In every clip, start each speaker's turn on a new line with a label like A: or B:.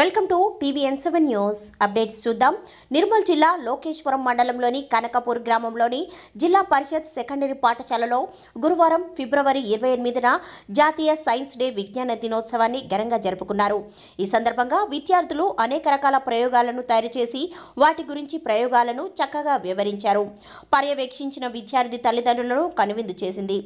A: Welcome to TVN seven news. Updates చూద్దాం. నిర్మల్ జిల్లా లోకేశ్వరం మండలంలోని కనకపూర్ గ్రామంలోని జిల్లా పరిషత్ సెకండరీ పాఠశాలలో గురువారం ఫిబ్రవరి ఇరవై ఎనిమిదిన జాతీయ సైన్స్ డే విజ్ఞాన దినోత్సవాన్ని ఘనంగా జరుపుకున్నారు. ఈ సందర్భంగా విద్యార్థులు అనేక రకాల ప్రయోగాలను తయారు చేసి వాటి గురించి ప్రయోగాలను చక్కగా వివరించారు. పర్యవేక్షించిన విద్యార్థి తల్లిదండ్రులను కనువిందు చేసింది.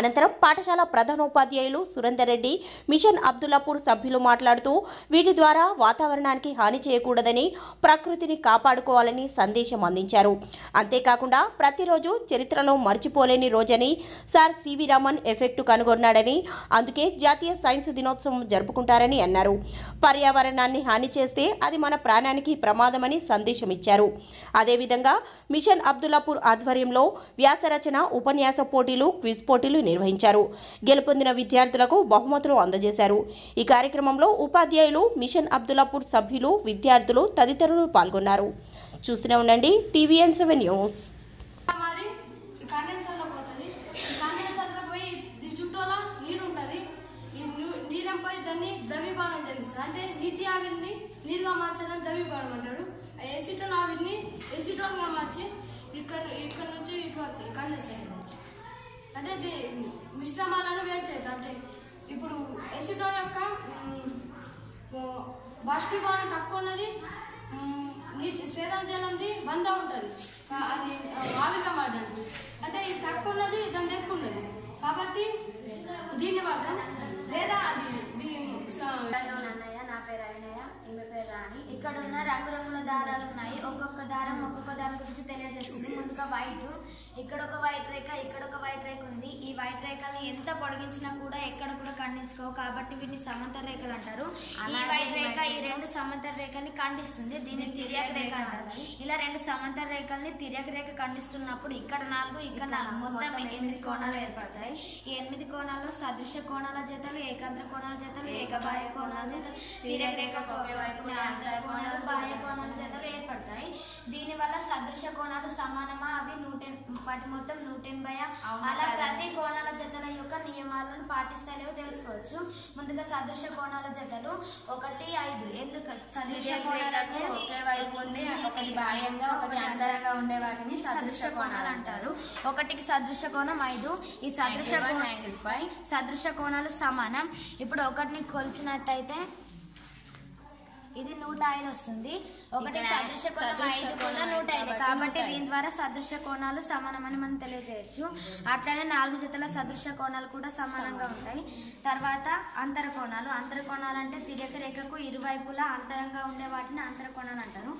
A: అనంతరం పాఠశాల ప్రధానోపాధ్యాయులు సురేందర్ రెడ్డి మిషన్ అబ్దుల్లాపూర్ సభ్యులు మాట్లాడుతూ వీటి ద్వారా వాతావరణానికి హాని చేయకూడదని ప్రకృతిని కాపాడుకోవాలని సందేశం అందించారు. అంతేకాకుండా ప్రతిరోజు చరిత్రలో మర్చిపోలేని రోజని సార్ సివి రామన్ ఎఫెక్టు కనుగొన్నాడని అందుకే జాతీయ సైన్స్ దినోత్సవం జరుపుకుంటారని అన్నారు. పర్యావరణాన్ని హాని చేస్తే అది మన ప్రాణానికి ప్రమాదమని సందేశం ఇచ్చారు. అదేవిధంగా మిషన్ అబ్దుల్లాపూర్ ఆధ్వర్యంలో వ్యాసరచన ఉపన్యాస పోటీలు క్విజ్ పోటీలు నిర్వహించారు. గెలుపొందిన విద్యార్థులకు బహుమతులు అందజేశారు. ఈ కార్యక్రమంలో ఉపాధ్యాయులు మిషన్ అబ్దుల్లాపూర్ సభ్యులు విద్యార్థులు తదితరులు పాల్గొన్నారు. చూస్తూనే ఉండండి టీవీఎన్ సెవెన్ న్యూస్.
B: పోతుంది. పోయి చుట్టూలా నీరు ఉంటుంది దాన్ని అంటే నీటి ఆవిరిని నీరుగా మార్చడం ద్రవీభవనం అంటాడు ఎసిటోన్ ఆవిరిని ఎసిటోన్గా మార్చి ఇక్కడ ఇక్కడ నుంచి ఇటు పడుతుంది అంటే మిశ్రమాలను వేరు చేయటం అంటే ఇప్పుడు ఎసిటోన్ యొక్క బాష్పీభవనం తక్కువ ఉన్నది నీటి జలంది వంద ఉంటుంది. అది ఆ, ఆవిరిగా అంటే ఇది తక్కువ ఉన్నది దాని ఎక్కువ ఉన్నది కాబట్టి దీని వాడతాం. లేదా అది
C: అన్నయ్య నా పేరు అవినయ్య ఈమె పేరు రాణి. ఇక్కడ ఉన్న రంగురంగుల దారాలు ఉన్నాయి. ఒక్కొక్క దారం ఒక్కొక్క దాని గురించి తెలియజేస్తుంది. ముందుగా వైట్ ఇక్కడ ఒక వైట్ రేఖ ఇక్కడ ఒక వైట్ రేఖ ఉంది. ఈ వైట్ రేఖని ఎంత పొడిగించినా కూడా ఎక్కడ కూడా ఖండించుకోవు. కాబట్టి వీటిని సమాంతర రేఖలు అంటారు. ఈ వైట్ రేఖ ఈ రెండు సమాంతర రేఖని ఖండిస్తుంది. దీన్ని తిర్యక రేఖ అంటారు. ఇలా రెండు సమాంతర రేఖల్ని తిర్యక రేఖ ఖండిస్తున్నప్పుడు ఇక్కడ నాలుగు ఇక్కడ నాలుగు. మొత్తం ఎనిమిది కోణాలు ఏర్పడతాయి. ఈ ఎనిమిది కోణాల్లో సదృశ్య కోణాల జతలు ఏకాంధ్ర కోణాల జతలు ఏకబాహ్య కోణాల జతలు తిర్యక అంతర కోణాలు బాహ్య కోణాల జతలు ఏర్పడతాయి. దీనివల్ల సదృశ్య కోణాలు సమానమా? అవి నూట వాటి మొత్తం నూట ఎనభై అలా ప్రతి కోణాల జతల యొక్క నియమాలను పాటిస్తాయో తెలుసుకోవచ్చు. ముందుగా సదృశ్య కోణాల జతలు ఒకటి ఐదు. ఎందుకు? సదృశ్య కోణాలకు
D: ఒకే వైపు ఉండి ఒకటి బాహ్యంగా ఒకటి అంతరంగా ఉండే వాటిని
C: సదృశ్య కోణాలు అంటారు. ఒకటికి సదృశ్య కోణం ఐదు. ఈ సదృశ్య కోణం. సదృశ్య కోణాలు సమానం. ఇప్పుడు ఒకటిని కొలిచినట్టయితే ఇది నూట ఐదు వస్తుంది. ఒకటి సదృశ్య కోణం ఐదు కూడా
D: కోణం
C: నూట ఐదు.
D: కాబట్టి.
C: దీని ద్వారా సదృశ్య కోణాలు సమానమని మనం తెలియజేయచ్చు. అట్లనే నాలుగు జతల సదృశ్య కోణాలు కూడా సమానంగా ఉంటాయి. తర్వాత అంతర కోణాలు. అంతర కోణాలు అంటే తిరగ రేఖకు ఇరువైపులా అంతరంగా ఉండే వాటిని అంతర కోణాలు అంటారు.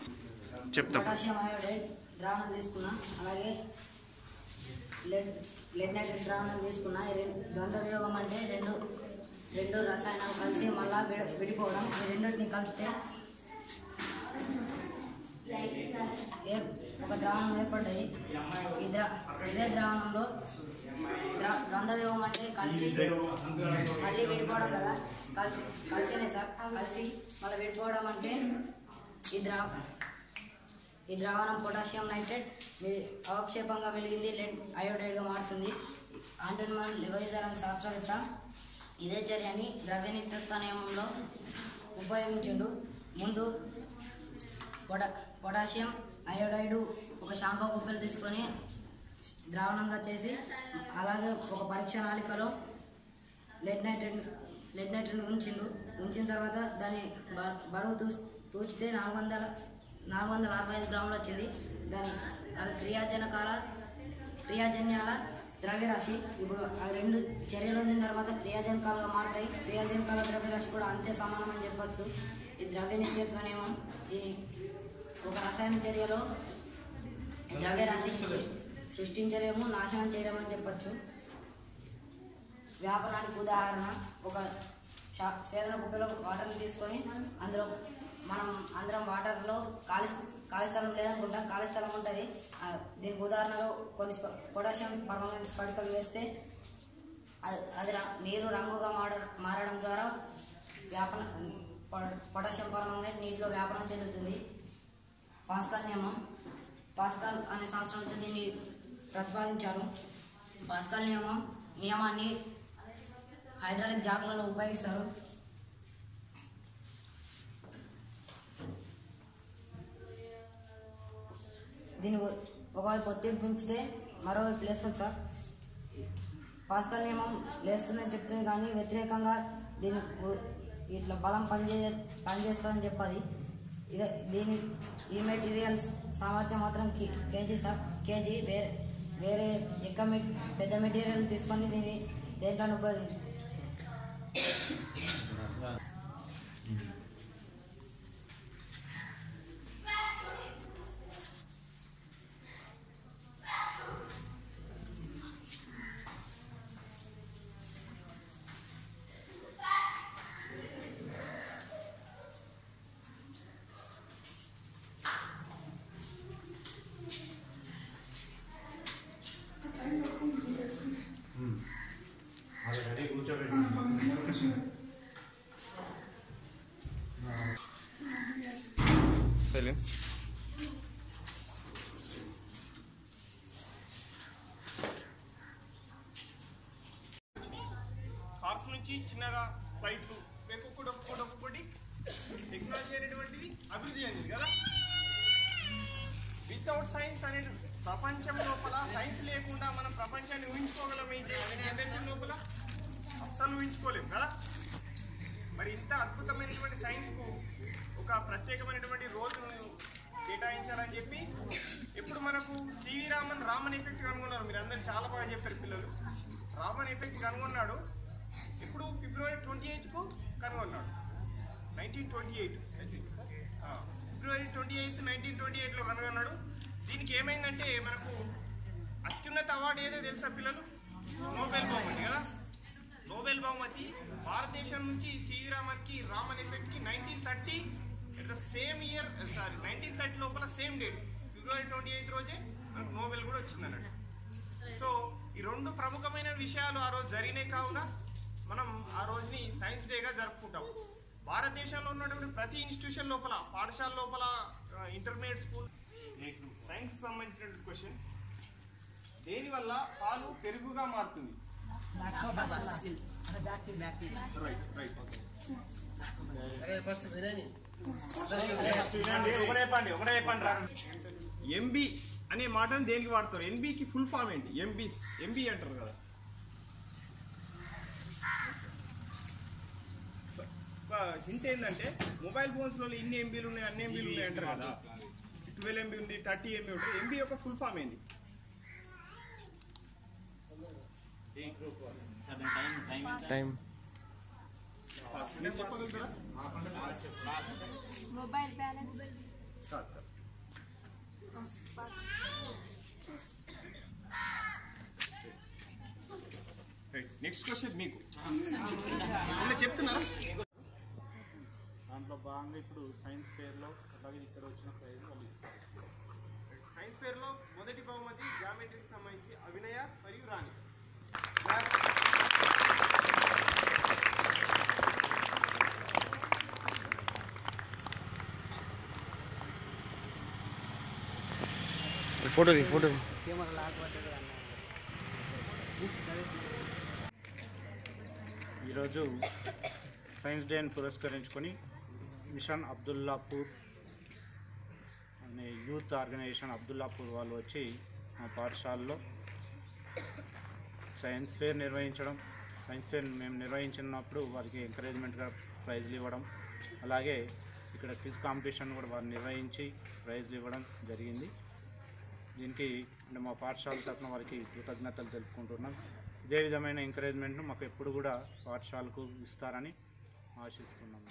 E: ద్రావణం తీసుకున్నా అలాగే లెడ్ లెడ్ నైట్రేట్ ద్రావణం తీసుకున్నా ద్వంద్వ వియోగం అంటే రెండు రెండు రసాయనాలు కలిసి మళ్ళా విడ విడిపోవడం ఈ రెండింటిని కలిపితే ఒక ద్రావణం ఏర్పడ్డాయి. ఈ ద్రా ఇదే ద్రావణంలో ద్రా అంటే కలిసి మళ్ళీ విడిపోవడం కదా. కలిసి కలిసినే సార్. కలిసి మళ్ళీ విడిపోవడం అంటే ఈ ద్రా ఈ ద్రావణం పొటాషియం నైట్రేట్ అవక్షేపంగా వెలిగింది లెడ్ అయోడైడ్గా మారుతుంది. ఆంటన్మన్ లివైజర్ శాస్త్రవేత్త ఇదే చర్యని ద్రవ్య నిత్యత్వ నియమంలో ఉపయోగించిండు. ముందు పొట పొటాషియం అయోడైడు ఒక శాంప కుప్పలు తీసుకొని ద్రావణంగా చేసి అలాగే ఒక పరీక్ష నాళికలో లెడ్ నైట్రేట్ లెడ్ నైట్రేట్ ఉంచిండు. ఉంచిన తర్వాత దాని బ- బరువు తూ తూచితే నాలుగు వందల నాలుగు వందల అరవై ఐదు గ్రాములు వచ్చింది. దాని అవి క్రియాజనకాల క్రియాజన్యాల ద్రవ్యరాశి. ఇప్పుడు ఆ రెండు చర్యలు పొందిన తర్వాత క్రియాజనకాలుగా మారుతాయి. క్రియాజనకాల ద్రవ్యరాశి కూడా అంతే సమానం అని చెప్పచ్చు. ఈ ద్రవ్య నిత్యత్వ నియమం ఈ ఒక రసాయన చర్యలో ద్రవ్యరాశి సృష్టించలేము నాశనం చేయలేమని చెప్పచ్చు. వ్యాపనానికి ఉదాహరణ ఒక షా- స్వేదన కుప్పలో వాటర్ని తీసుకొని అందులో మనం అందరం వాటర్లో ఖాళీ ఖాళీ స్థలం లేదనుకుంటాం ఖాళీ స్థలం ఉంటుంది. దీనికి ఉదాహరణగా కొన్ని స్ప- పొటాషియం పర్మనెంట్ స్ఫటికలు వేస్తే అది అది నీరు రంగుగా మార మారడం ద్వారా వ్యాపన పొటాషియం పర్మనెంట్ నీటిలో వ్యాపనం చెందుతుంది. పాస్కల్ నియమం. పాస్కల్ అనే శాస్త్రవేత్త దీన్ని ప్రతిపాదించారు. పాస్కల్ నియమం నియమాన్ని హైడ్రాలిక్ జాకులలో ఉపయోగిస్తారు. దీని ఒకవైపు ఒత్తిడి పెంచితే మరోవైపు లేస్తుంది సార్. పాస్కల్ నియమం లేస్తుందని చెప్తుంది కానీ వ్యతిరేకంగా దీని ఇట్లా బలం పనిచే పనిచేస్తుందని చెప్పాలి. ఇదే దీని ఈ మెటీరియల్స్ సామర్థ్యం మాత్రం కేజీ సార్. కేజీ వేరే వేరే ఎక్కువ మె పెద్ద మెటీరియల్ తీసుకొని దీన్ని దేంట్లో ఉపయోగించు
F: సైలెన్స్
G: కార్స్ నుంచి చిన్నగా ఫ్లైట్లు ఒక్కొక్కటి ఒక్కొక్కటి ఒక్కొక్కటి టెక్నాలజీ అనేటువంటిది అభివృద్ధి అయింది కదా? వితౌట్ సైన్స్ అనేది ప్రపంచం లోపల సైన్స్ లేకుండా మనం ప్రపంచాన్ని ఊహించుకోగలం ఈ జనరేషన్ లోపల అస్సలు ఊహించుకోలేము కదా? మరి ఇంత అద్భుతమైనటువంటి సైన్స్కు ఒక ప్రత్యేకమైనటువంటి రోజును కేటాయించాలని చెప్పి ఇప్పుడు మనకు సివి రామన్ రామన్ ఎఫెక్ట్ కనుగొన్నారు. మీరు అందరూ చాలా బాగా చెప్పారు పిల్లలు. రామన్ ఎఫెక్ట్ కనుగొన్నాడు. ఇప్పుడు ఫిబ్రవరి ట్వంటీ ఎయిత్కు కనుగొన్నాడు. Nineteen twenty eight. ఫిబ్రవరి ట్వంటీ ఎయిత్ నైన్టీన్ ట్వంటీ ఎయిట్లో కనుగొన్నాడు. దీనికి ఏమైందంటే మనకు అత్యున్నత అవార్డు ఏదో తెలుసా పిల్లలు? నోబెల్ బహుమతి కదా? నోబెల్ బహుమతి. భారతదేశం నుంచి సివి రామన్కి Raman ఎఫెక్ట్కి nineteen thirty at the same year sorry nineteen thirty లోపల సేమ్ డేట్ ఫిబ్రవరి ట్వంటీ ఎయిత్ రోజే మనకు నోబెల్ కూడా వచ్చింది అన్నట్టు సో ఈ రెండు ప్రముఖమైన విషయాలు ఆ రోజు జరిగినాయి కావున మనం ఆ రోజుని సైన్స్ డేగా జరుపుకుంటాం. భారతదేశంలో ఉన్నటువంటి ప్రతి ఇన్స్టిట్యూషన్ లోపల పాఠశాల లోపల ఇంటర్మీడియట్ స్కూల్ సైన్స్ సంబంధించినటువంటి క్వశ్చన్ దేనివల్ల పాలు పెరుగుగా మారుతుంది? రైట్ రైట్ ఓకే ఎంబీ అనే మాటను దేనికి వాడతారు? ఎన్బికి ఫుల్ ఫామ్ ఏంటి? ఎంబీస్ ఎంబీ అంటారు కదా. హింట్ ఏంటంటే మొబైల్ ఫోన్స్లో ఇన్ని ఎంబీలు ఉన్నాయి అన్ని ఎంబీలు ఉన్నాయి అంటారు కదా. ట్వెల్వ్ ఎంబీ ఉంది థర్టీ ఎంబీ ఉంటుంది ఎంబీ యొక్క ఫుల్ ఫామ్ ఏంది
F: time
B: mobile balance
G: next question మీకు. ఉన్న చెప్తున్నారా?
H: దాంట్లో భాగంగా ఇప్పుడు సైన్స్ ఫేర్లో అలాగే ఇక్కడ వచ్చిన ప్రైజ్ వాళ్ళు ఇస్తారు.
G: సైన్స్ ఫేర్లో మొదటి బహుమతి జామెట్రీకి సంబంధించి అభినయ మరియు రాణి.
F: ఫోటో ఫోటో
H: ఈరోజు సైన్స్ డేని పురస్కరించుకొని మిషన్ అబ్దుల్లాపూర్ అనే యూత్ ఆర్గనైజేషన్ అబ్దుల్లాపూర్ వాళ్ళు వచ్చి మా పాఠశాలలో సైన్స్ ఫేర్ నిర్వహించడం సైన్స్ ఫేర్ మేము నిర్వహించినప్పుడు వారికి ఎంకరేజ్మెంట్గా ప్రైజ్లు ఇవ్వడం అలాగే ఇక్కడ క్విజ్ కాంపిటీషన్ కూడా వారు నిర్వహించి ప్రైజ్లు ఇవ్వడం జరిగింది. దీనికి అంటే మా పాఠశాల తరఫున వారికి కృతజ్ఞతలు తెలుపుకుంటున్నాం. ఇదే విధమైన ఎంకరేజ్మెంట్ను మాకు ఎప్పుడు కూడా పాఠశాలకు ఇస్తారని ఆశిస్తున్నాం.